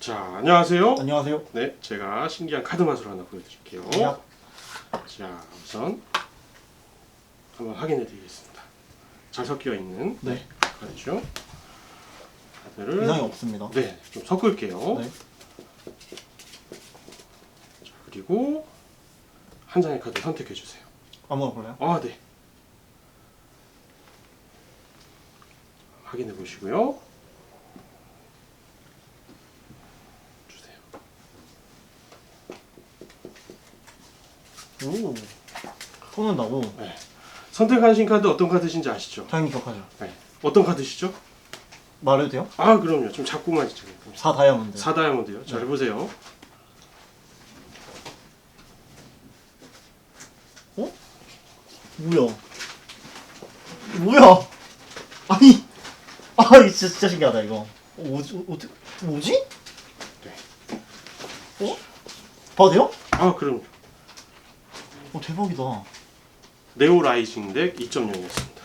자, 안녕하세요. 안녕하세요. 네, 제가 신기한 카드 마술 하나 보여드릴게요. 야. 자, 우선 한번 확인해 드리겠습니다. 잘 섞여 있는 네. 카드죠. 카드를 이상이 없습니다. 네, 좀 섞을게요. 네. 자, 그리고 한 장의 카드 선택해 주세요. 아무거나 골라요. 아, 네. 확인해 보시고요. 오. 쏘는다고. 네. 선택하신 카드 어떤 카드신지 아시죠? 당연히 기억하죠. 네. 어떤 카드시죠? 말해도 돼요? 아, 그럼요. 좀 자꾸만 있죠. 4 다이아몬드. 4 다이아몬드요. 잘 네. 보세요. 뭐야? 뭐야? 아니. 아, 이거 진짜, 진짜 신기하다, 이거. 어, 뭐지? 어떻게, 뭐지? 네. 어? 봐도 돼요? 아, 그럼요. 어, 대박이다. 네오 라이징 덱 2.0이었습니다.